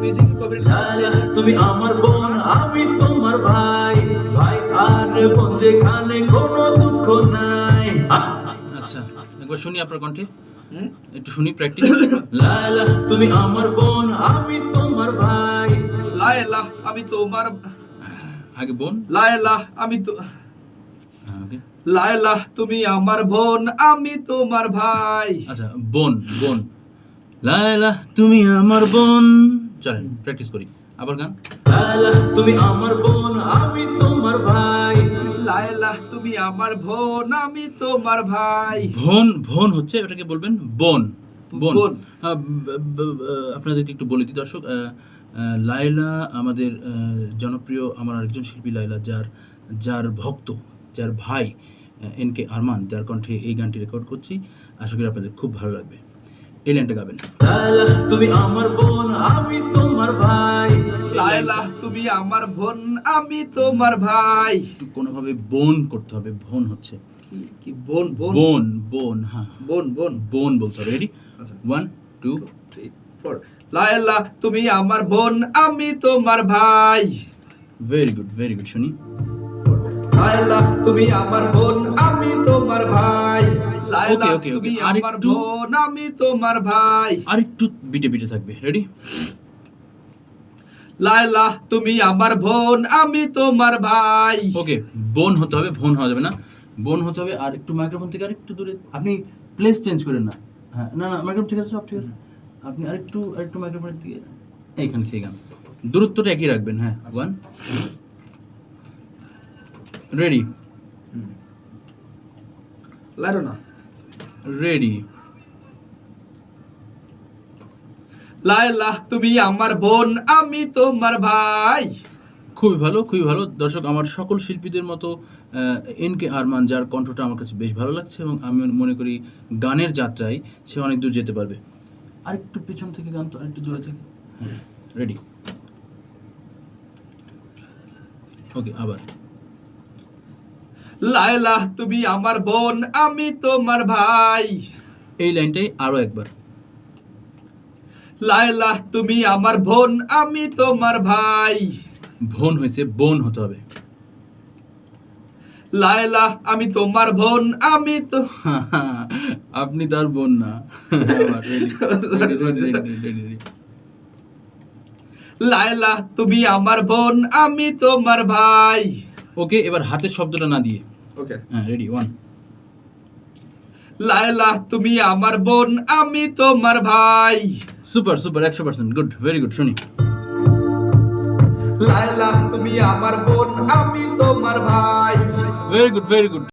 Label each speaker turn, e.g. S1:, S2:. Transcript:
S1: Music কবে
S2: লালা তুমি আমার বোন আমি তোমার ভাই। ভাই আর বোন যেখানে কোনো দুঃখ নাই। আচ্ছা একবার শুনি আপনার কণ্ঠে? একটু শুনি প্র্যাকটিস লালা তুমি আমার বোন আমি তোমার ভাই।
S1: লায়লা আমি তোমার
S2: আগে বোন।
S1: লায়লা আমি তো
S2: হ্যাঁ.
S1: লায়লা তুমি আমার বোন আমি তোমার ভাই।
S2: আচ্ছা বোন বোন। লায়লা তুমি আমার বোন চলেন প্র্যাকটিস করি। আবার গান? লায়লা তুমি আমার বোন আমি তোমার ভাই।
S1: লায়লা তুমি আমার বোন আমি তোমার ভাই।
S2: ভন ভন হচ্ছে এটাকে বলবেন বোন। বোন।
S1: বোন।
S2: আপনাদেরকে একটু বলে দিই দর্শক লায়লা আমাদের জনপ্রিয় আমার আরেকজন শিল্পী লায়লা যার যার ভক্ত যার ভাই এন কে আরমান যার কণ্ঠে এই গানটি রেকর্ড করছি। আশা করি আপনাদের খুব ভালো লাগবে। এই লাইনটা গাবেন তুমি আমার বোন আমি তোমার ভাই।
S1: তুমি আমার বোন আমি তোমার ভাই।
S2: একটু কোনোভাবে বোন করতে হবে বোন হচ্ছে
S1: কি- কি বোন বোন?
S2: বোন বোন হ্যাঁ।
S1: বোন বোন।
S2: বোন বলতে হবে রেডি
S1: আচ্ছা।
S2: One two
S1: three, four. Laila তুমি আমার বোন আমি তোমার ভাই।
S2: ভেরি গুড ভেরি গুড শুনি।
S1: তুমি আমার বোন আমি তোমার ভাই। Laila
S2: Okay, okay, okay.
S1: তুমি
S2: আর
S1: আমার
S2: একটু-
S1: বোন আমি তোমার ভাই।
S2: আর একটু বিটে বিটে থাকবে। রেডি
S1: লায়লা তুমি আমার বোন আমি তোমার ভাই।
S2: ওকে বোন হতে হবে বোন হওয়া যাবে না। বোন হতে হবে আর একটু মাইক্রোফোন থেকে আর একটু দূরে। আপনি প্লেস চেঞ্জ করেন না। হ্যাঁ না না মাইক্রোফোন ঠিক আছে সব ঠিক আছে। আপনি আরেকটু আরেকটু মাইক্রোফোনের দিকে এইখানে সেই গান দূরত্বটা একই রাখবেন হ্যাঁ। ওয়ান রেডি
S1: লারো না।
S2: রেডি
S1: লায়লা তুমি আমার বোন, আমি তোমার ভাই।
S2: খুবই ভালো খুবই ভালো। দর্শক, আমার সকল শিল্পীদের মতো এন কে আরমান, যার কণ্ঠটা আমার কাছে বেশ ভালো লাগছে এবং আমি মনে করি গানের যাত্রায় সে অনেক দূর যেতে পারবে। আরেকটু পিছন থেকে গান তো আরেকটু দূরে থেকে। রেডি ওকে আবার।
S1: লায়লা তুমি আমার বোন আমি তোমার ভাই।
S2: এই লাইনটাই আরও একবার।
S1: লায়লা তুমি আমার বোন আমি তোমার ভাই।
S2: বোন হয়েছে বোন হতে হবে।
S1: লায়লা আমি তোমার বোন আমি তো
S2: আপনি তার বোন না.
S1: লায়লা তুমি আমার বোন আমি তোমার ভাই।
S2: ওকে এবার হাতের শব্দটা না দিয়ে।
S1: ওকে।
S2: হ্যাঁ রেডি ওয়ান
S1: লায়লা তুমি আমার বোন আমি তোমার ভাই।
S2: সুপার সুপার একশো পার্সেন্ট গুড ভেরি গুড শুনি।
S1: লায়লা তুমি আমার বোন আমি তোমার ভাই।
S2: Very good very good